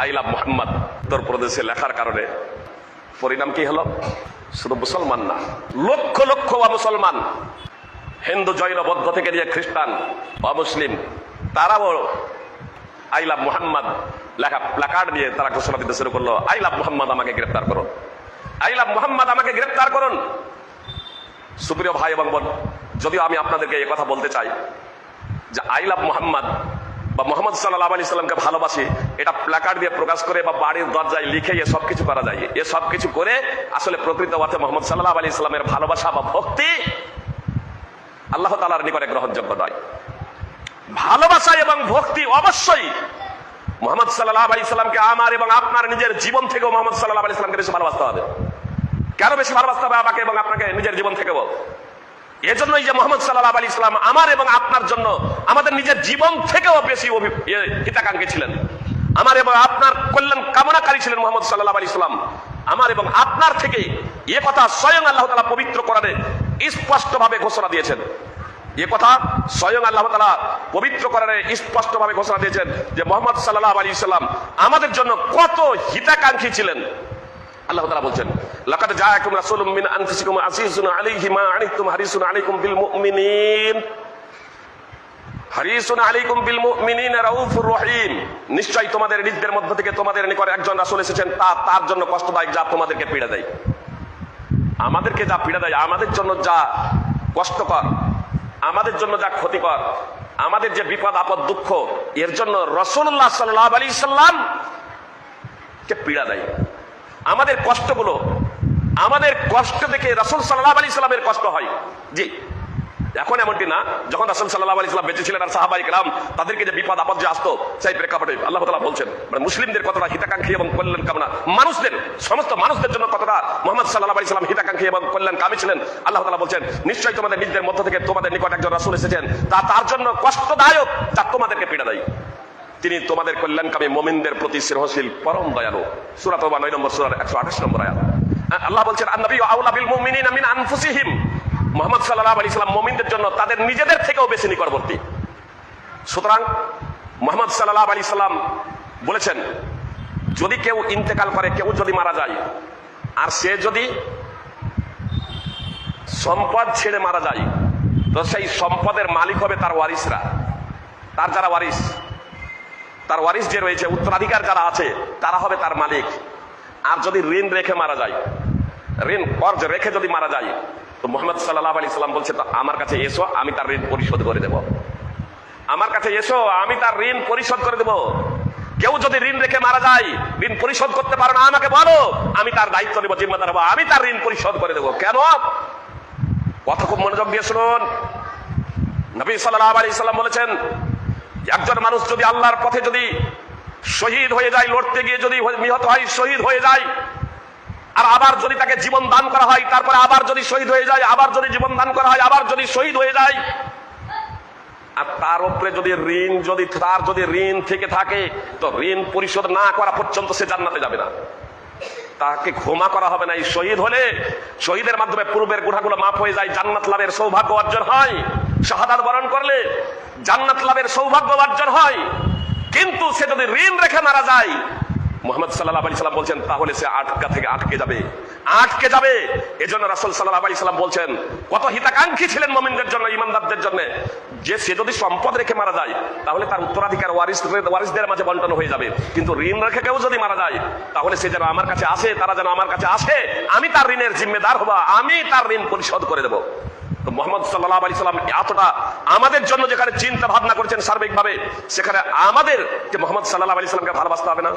I love Mohammad, উত্তর প্রদেশে লেখার কারণে। পরিণাম কি হলো? শুধু মুসলমান না, লক্ষ লক্ষ মুসলমান, হিন্দু, জৈন, বৌদ্ধ থেকে নিয়ে খ্রিস্টান অমুসলিম তারাও আই লাভ মোহাম্মদ লেখা প্ল্যাকার্ড নিয়ে তারা ঘোষণা দিতে শুরু করল, আই লাভ মোহাম্মদ আমাকে গ্রেপ্তার করুন। আই লাভ মোহাম্মদ আমাকে গ্রেপ্তার করুন। সুপ্রিয় ভাই এবং বোন, যদিও আমি আপনাদেরকে কথা বলতে চাই যে আই লাভ মোহাম্মদ বা মোহাম্মদ সাল্লাহ আলি সাল্লামকে ভালোবাসি, এটা প্ল্যাকার্ড দিয়ে প্রকাশ করে বা বাড়ির দরজায় লিখে এ সব কিছু করা যায়। এ সব কিছু করে আসলে প্রকৃত অর্থে মোহাম্মদ সাল্লাহ আলি ইসলামের ভালোবাসা বা ভক্তি আল্লাহ তালার নিকটে গ্রহণযোগ্য নয়। ভালোবাসা এবং ভক্তি অবশ্যই মোহাম্মদ সাল্লাহ আলি সাল্লামকে আমার এবং আপনার নিজের জীবন থেকেও মোহাম্মদ সাল্লাহ আলি সাল্লামকে বেশি ভালোবাসতে হবে। কেন বেশি ভালোবাসতে হবে আমাকে এবং আপনাকে নিজের জীবন থেকেও? এজন্যই যে মোহাম্মদ সাল্লাহ আলী ইসলাম আমার এবং আপনার জন্য আমাদের নিজের জীবন থেকেও বেশি ইয়ে, হিতাকাঙ্ক্ষী ছিলেন। আমার এবং আপনার কল্যাণ কামনাকারী ছিলেন মোহাম্মদ সাল্লাহ আলী ইসলাম আমার এবং আপনার থেকে এ কথা স্বয়ং আল্লাহ তালা পবিত্র করারে স্পষ্ট ভাবে ঘোষণা দিয়েছেন। এ কথা স্বয়ং আল্লাহ তালা পবিত্র করারে স্পষ্ট ভাবে ঘোষণা দিয়েছেন যে মোহাম্মদ সাল্লাহ আলী ইসলাম আমাদের জন্য কত হিতাকাঙ্ক্ষী ছিলেন। আল্লাহ তাআলা বলছেন, লাকাদ জাআকুম রাসূলুম মিন আনফুসিকুম আজিজুন আলাইহি মা আনিতুম হারিসুন আলাইকুম বিল মুমিনিন। হারিসুন আলাইকুম বিল মুমিনিন, রাউফুর রহিম। নিশ্চয়ই তোমাদের নিজদের মধ্য থেকে তোমাদের নিকট একজন রাসূল এসেছেন, তা তার জন্য কষ্টদায়ক যা তোমাদেরকে পীড়া দেয়। আমাদেরকে যা পীড়া দেয়, আমাদের জন্য যা কষ্টকর, আমাদের জন্য যা ক্ষতিকর, আমাদের যে বিপদ, আপদ, দুঃখ, এর জন্য রসুল্লাহ সাল্লাহ আলী সাল্লাম কে পীড়া দেয়? আমাদের কষ্টগুলো আমাদের কষ্ট দেখে রাসুল সাল্লাহ আলী সাল্লামের কষ্ট হয়। জি। এখন এমনটি না, যখন রাসুল সাল্লাহ আলী সাল্লাম বেঁচে ছিলেন আর সাহাবাই কালাম তাদেরকে যে বিপদ আপদ যে আসতো, সেই প্রেক্ষাপটে আল্লাহ তালা বলছেন মানে মুসলিমদের কতটা হিতাকাঙ্ক্ষী এবং কল্যাণ কামনা, মানুষদের, সমস্ত মানুষদের জন্য কতটা মোহাম্মদ সাল্লাহ আলী সাল্লাম হিতাকাঙ্ক্ষী এবং কল্যাণ কামী ছিলেন, আল্লাহ তালা বলছেন, নিশ্চয়ই তোমাদের নিজেদের মধ্য থেকে তোমাদের নিকট একজন রাসুল এসেছেন, তা তার জন্য কষ্টদায়ক, তা তোমাদেরকে পীড়া দেয়। তিনি তোমাদের কল্যাণকামী মোমিনদের প্রতি স্নেহশীল পরম দয়ালু। সুরাত নয় নম্বর সুরার একশো আঠাশ নম্বর আয়াত। আল্লাহ বলছেন আন্নবী আউলা বিল মুমিনিন মিন আনফুসিহিম। মোহাম্মদ সাল্লাল্লাহু আলাইহি সাল্লাম মুমিনদের জন্য তাদের নিজেদের থেকেও বেশি নিকটবর্তী। সুতরাং মোহাম্মদ সাল্লাল্লাহু আলাইহি সাল্লাম বলেছেন, যদি কেউ ইন্তেকাল করে, কেউ যদি মারা যায়, আর সে যদি সম্পদ ছেড়ে মারা যায়, তো সেই সম্পদের মালিক হবে তার ওয়ারিসরা। তার যারা ওয়ারিস তার ওয়ারিস যে রয়েছে, উত্তরাধিকার যারা আছে, তারা হবে তার মালিক। আর যদি ঋণ রেখে মারা যায়, ঋণ কর্জ রেখে যদি মারা যায়, তো মোহাম্মদ সাল্লাহ আলি সাল্লাম বলছে আমার কাছে এসো, আমি তার ঋণ পরিশোধ করে দেব। আমার কাছে এসো, আমি তার ঋণ পরিশোধ করে দেব। কেউ যদি ঋণ রেখে মারা যায়, ঋণ পরিশোধ করতে পারো না, আমাকে বলো, আমি তার দায়িত্ব নেব, জিম্মাদার হব, আমি তার ঋণ পরিশোধ করে দেবো। কেন? কথা খুব মনোযোগ দিয়ে শুনুন। নবী সাল্লাহ আলি সাল্লাম বলেছেন একজন মানুষ যদি আল্লাহর পথে যদি শহীদ হয়ে যায়, লড়তে গিয়ে যদি নিহত হয়, শহীদ হয়ে যায়, আর আবার যদি তাকে জীবন দান করা হয়, তারপরে আবার যদি শহীদ হয়ে যায়, আবার যদি জীবন দান করা হয়, আবার যদি শহীদ হয়ে যায়, আর তার উপরে যদি ঋণ, যদি তার যদি ঋণ থেকে থাকে, তো ঋণ পরিশোধ না করা পর্যন্ত সে জান্নাতে যাবে না। তাকে ক্ষমা করা হবে না। এই শহীদ হলে, শহীদের মাধ্যমে পূর্বের গুণাগুলো মাফ হয়ে যায়, জান্নাত লাভের সৌভাগ্য অর্জন হয়। শাহাদাত বরণ করলে জান্নাত লাভের সৌভাগ্য অর্জন হয়। কিন্তু সে যদি ঋণ রেখে মারা যায়, মোহাম্মদ সাল্লাহ আলি সাল্লাম বলছেন, তাহলে সে আটকা থেকে আটকে যাবে। আটকে যাবে। এজন্য রাসুল সাল্লাহ আলি সাল্লাম বলছেন, কত হিতাকাঙ্ক্ষী ছিলেন মমিনদের জন্য, ইমানদারদের জন্য। যে সে যদি সম্পদ রেখে মারা যায়, তাহলে তার উত্তরাধিকার ওয়ারিস ওয়ারিসদের মাঝে বন্টন হয়ে যাবে। কিন্তু ঋণ রেখে কেউ যদি মারা যায়, তাহলে সে যেন আমার কাছে আসে, তারা যেন আমার কাছে আসে, আমি তার ঋণের জিম্মেদার হবা, আমি তার ঋণ পরিশোধ করে দেবো। মোহাম্মদ সাল্লাহ আলি সাল্লাম এতটা আমাদের জন্য যেখানে চিন্তা ভাবনা করেছেন সার্বিকভাবে, সেখানে আমাদের যে মোহাম্মদ সাল্লাহ আলি সাল্লামকে ভালোবাসতে হবে না?